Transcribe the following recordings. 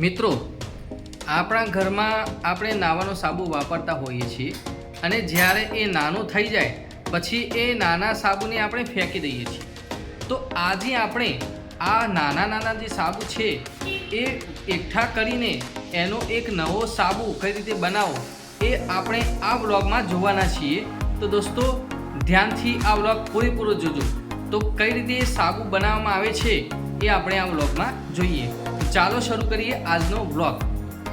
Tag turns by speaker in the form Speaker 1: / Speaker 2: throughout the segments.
Speaker 1: મિત્રો, આપણા ઘરમાં આપણે નાવાનો સાબુ વાપરતા હોઈએ છીએ અને જ્યારે એ નાનો થઈ જાય, પછી એ નાના સાબુને આપણે ફેંકી દઈએ છીએ. તો આજે આપણે આ નાના નાના જે સાબુ છે, એ એકઠા કરીને એનો એક નવો સાબુ કઈ રીતે બનાવો, એ આપણે આ વ્લોગમાં જોવાના છીએ. તો દોસ્તો, ધ્યાનથી આ વ્લોગ પૂરેપૂરો જોજો. તો કઈ રીતે એ સાબુ બનાવવામાં આવે છે એ આપણે આ વ્લોગમાં જોઈએ. ચાલો શરૂ કરીએ આજનો વ્લોગ.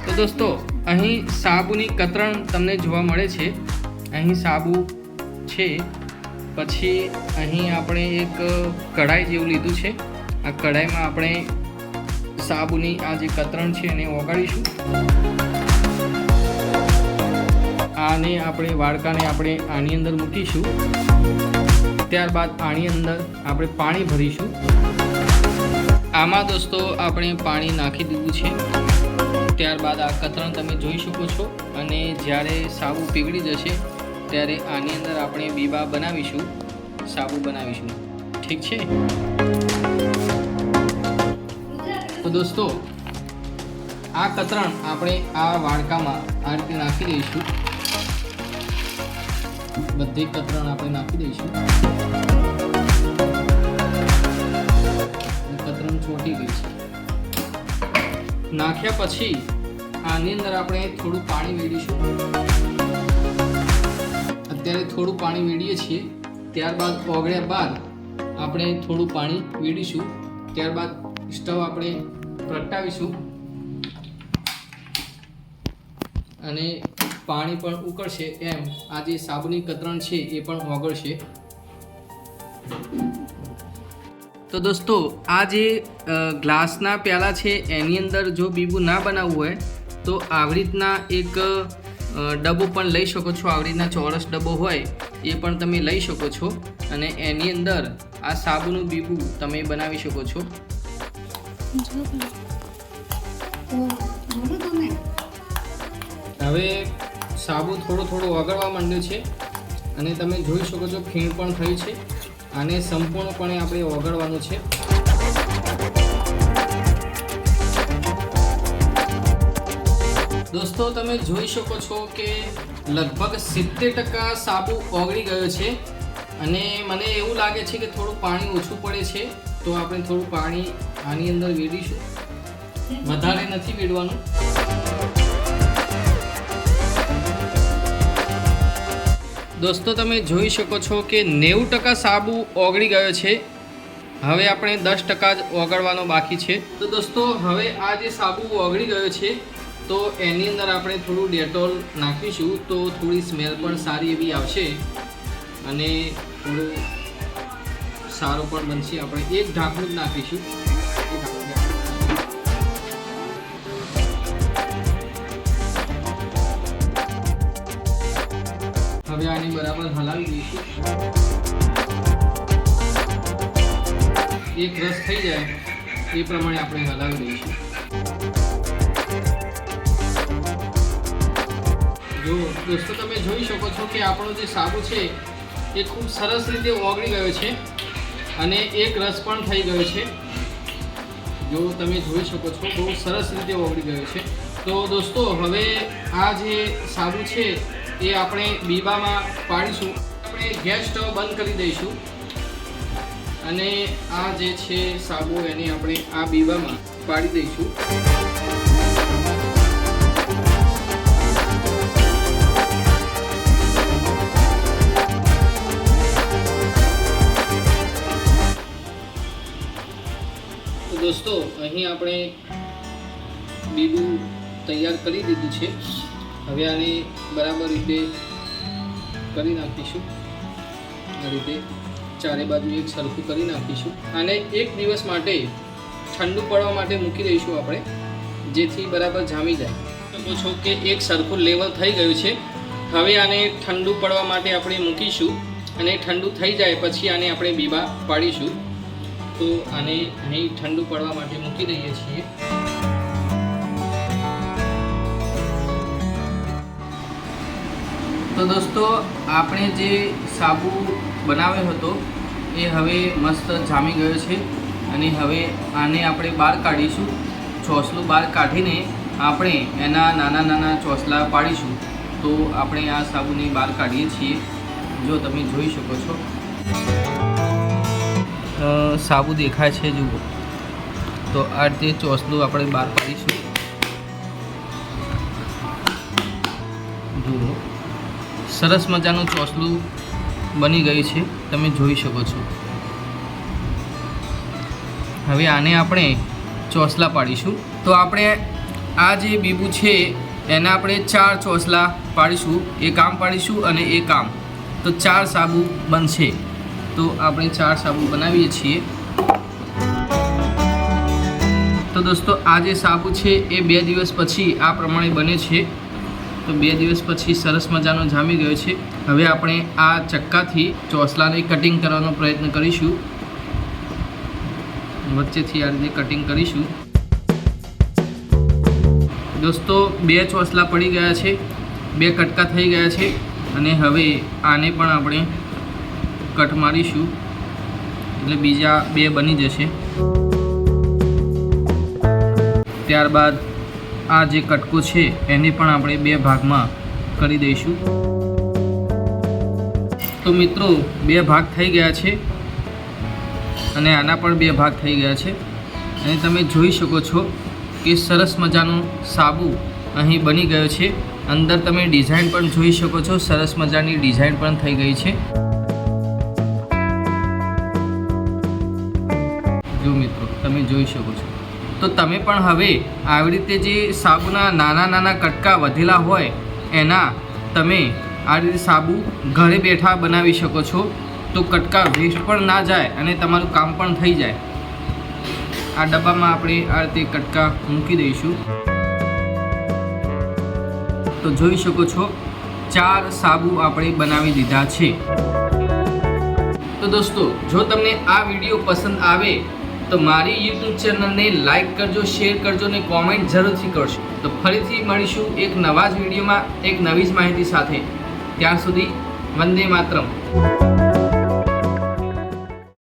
Speaker 1: તો દોસ્તો, અહીં સાબુની કતરણ તમને જોવા મળે છે. અહીં સાબુ છે. પછી અહીં આપણે એક કઢાઈ જેવું લીધું છે. આ કઢાઈમાં આપણે સાબુની આ જે કતરણ છે એને ઓગાળીશું. આને આપણે વાડકાને આપણે આની અંદર મૂકીશું. ત્યારબાદ આની અંદર આપણે પાણી ભરીશું. આમાં દોસ્તો આપણે પાણી નાખી દીધું છે. ત્યારબાદ આ કતરણ તમે જોઈ શકો છો અને જ્યારે સાબુ પીગળી જશે ત્યારે આની અંદર આપણે બીબા બનાવીશું. સાબુ બનાવીશું. ઠીક છે? તો દોસ્તો, આ કતરણ આપણે આ વાડકામાં આ રીતે નાખી દઈશું. બધી કતરણ આપણે નાખી દઈશું. ચોટી ગઈ છે. નાખ્યા પછી આની અંદર આપણે થોડું પાણી વેડીશું અત્યારે થોડું પાણી વેડીએ છીએ. ત્યારબાદ ઓગળ્યા બાદ આપણે થોડું પાણી વેડીશું ત્યારબાદ સ્ટવ આપણે પ્રગટાવીશું. અને પાણી પણ ઉકળશે એમ આ જે સાબુની કતરણ છે એ પણ ઓગળશે. તો દોસ્તો, આ જે ગ્લાસના પ્યાલા છે, એની અંદર જો બીબું ના બનાવવું હોય, તો આવી રીતના એક ડબ્બો પણ લઈ શકો છો. આવી રીતના ચોરસ ડબ્બો હોય, એ પણ તમે લઈ શકો છો. અને એની અંદર આ સાબુનું બીબું તમે બનાવી શકો છો. હવે સાબુ થોડો થોડો ઓગળવા માંડ્યો છે. અને તમે જોઈ શકો છો, ખીણ પણ થઈ છે. આને સંપૂર્ણપણે આપણે ઓગળવાનું છે. દોસ્તો, તમે જોઈ શકો છો કે લગભગ સિત્તેર ટકા સાબુ ઓગળી ગયો છે અને મને એવું લાગે છે કે થોડું પાણી ઓછું પડે છે. તો આપણે થોડું પાણી આની અંદર વેડીશું વધારે નથી વેડવાનું દોસ્તો, તમે જોઈ શકો છો કે નેવું ટકા સાબુ ઓગળી ગયો છે. હવે આપણે દસ ટકા જ ઓગળવાનો બાકી છે. તો દોસ્તો, હવે આ જે સાબુ ઓગળી ગયો છે, તો એની અંદર આપણે થોડું ડેટોલ નાખીશું તો થોડી સ્મેલ પણ સારી એવી આવશે અને થોડું સારું પણ બનશે. આપણે એક ઢાંકણું જ નાખીશું. બરાબર હલાવી દઈશું. એક રસ થઈ જાય, એ પ્રમાણે આપણે હલાવી દઈશું. જો, દોસ્તો, તમે જોઈ શકો છો કે આપણો જે સાબુ છે, એ ખૂબ સરસ રીતે ઓગળી ગયો છે અને એક રસ પણ થઈ ગયો છે. જો, તમે જોઈ શકો છો, બહુ સરસ રીતે ઓગળી ગયો છે. તો, દોસ્તો, હવે આ જે સાબુ છે એ આપણે બીબામાં પાડીશું. આપણે ગેસ સ્ટવ બંધ કરી દઈશું. અને આ જે છે સાબુ એને આપણે આ બીબામાં પાડી દઈશું. દોસ્તો, અહીં આપણે બીબું તૈયાર કરી દીધું છે. હવે આને બરાબર રીતે કરી નાખીશું. આ રીતે ચારે બાજુ એક સરખું કરી નાખીશું. આને એક દિવસ માટે ઠંડુ પડવા માટે મૂકી દઈશું આપણે, જેથી બરાબર જામી જાય. શકો છો કે એક સરખું લેવલ થઈ ગયું છે. હવે આને ઠંડુ પડવા માટે આપણે મૂકીશું અને ઠંડુ થઈ જાય પછી આને આપણે બીબા પાડીશું. તો આને અહીં ઠંડુ પડવા માટે મૂકી દઈએ છીએ. તો દોસ્તો, આપણે જે સાબુ બનાવ્યો હતો, એ હવે મસ્ત જામી ગયો છે અને હવે આને આપણે બહાર કાઢીશું. ચોસલું બહાર કાઢીને આપણે એના નાના નાના ચોસલા પાડીશું. તો આપણે આ સાબુને બહાર કાઢીએ છીએ. જો તમે જોઈ શકો છો. સાબુ દેખાય છે, જુઓ. તો આ રીતે ચોસલું આપણે બહાર પાડીશું જુઓ. સરસ મજાનું ચોસલું બની ગયું છે, તમે જોઈ શકો છો. હવે આને આપણે ચોસલા પાડીશું. તો આપણે આ જે બીબું છે, એના આપણે ચાર ચોસલા પાડીશું. એ કામ પાડીશું અને એ કામ તો ચાર સાબુ બનશે. તો આપણે ચાર સાબુ બનાવીએ છીએ. તો દોસ્તો, આ જે સાબુ છે, એ બે દિવસ પછી આ પ્રમાણે બને છે. તો બે દિવસ પછી સરસ મજાનો જામી ગયો છે. હવે આપણે આ ચક્કાથી ચોસલાને કટિંગ કરવાનો પ્રયત્ન કરીશું. વચ્ચેથી આ રીતે કટિંગ કરીશું. દોસ્તો, બે ચોસલા પડી ગયા છે. બે કટકા થઈ ગયા છે. અને હવે આને પણ આપણે કટ મારીશું. એટલે બીજા બે બની જશે. ત્યારબાદ આ જે કટકો છે, એને પણ આપણે બે ભાગમાં કરી દઈશું. તો મિત્રો, બે ભાગ થઈ ગયા છે અને આના પણ બે ભાગ થઈ ગયા છે. અને તમે જોઈ શકો છો કે સરસ મજાનો સાબુ અહીં બની ગયો છે. અંદર તમે ડિઝાઇન પણ જોઈ શકો છો, સરસ મજાની ડિઝાઇન પણ થઈ ગઈ છે. જો મિત્રો, તમે જોઈ શકો છો. તો તમે પણ હવે આવી રીતે જે સાબુના નાના નાના કટકા વધેલા હોય, એના તમે આ રીતે સાબુ ઘરે બેઠા બનાવી શકો છો. તો કટકા વેસ્ટ પણ ના જાય અને તમારું કામ પણ થઈ જાય. આ ડબ્બામાં આપણે આ રીતે કટકા મૂકી દઈશું. તો જોઈ શકો છો, ચાર સાબુ આપણે બનાવી દીધા છે. તો દોસ્તો, જો તમને આ વીડિયો પસંદ આવે તો મારી યુટ્યુબ ચેનલને લાઇક કરજો શેર કરજો અને કોમેન્ટ જરૂરથી કરશો તો ફરીથી મળીશું એક નવા જ વિડીયોમાં એક નવી જ માહિતી સાથે. ત્યાં સુધી વંદે માતરમ.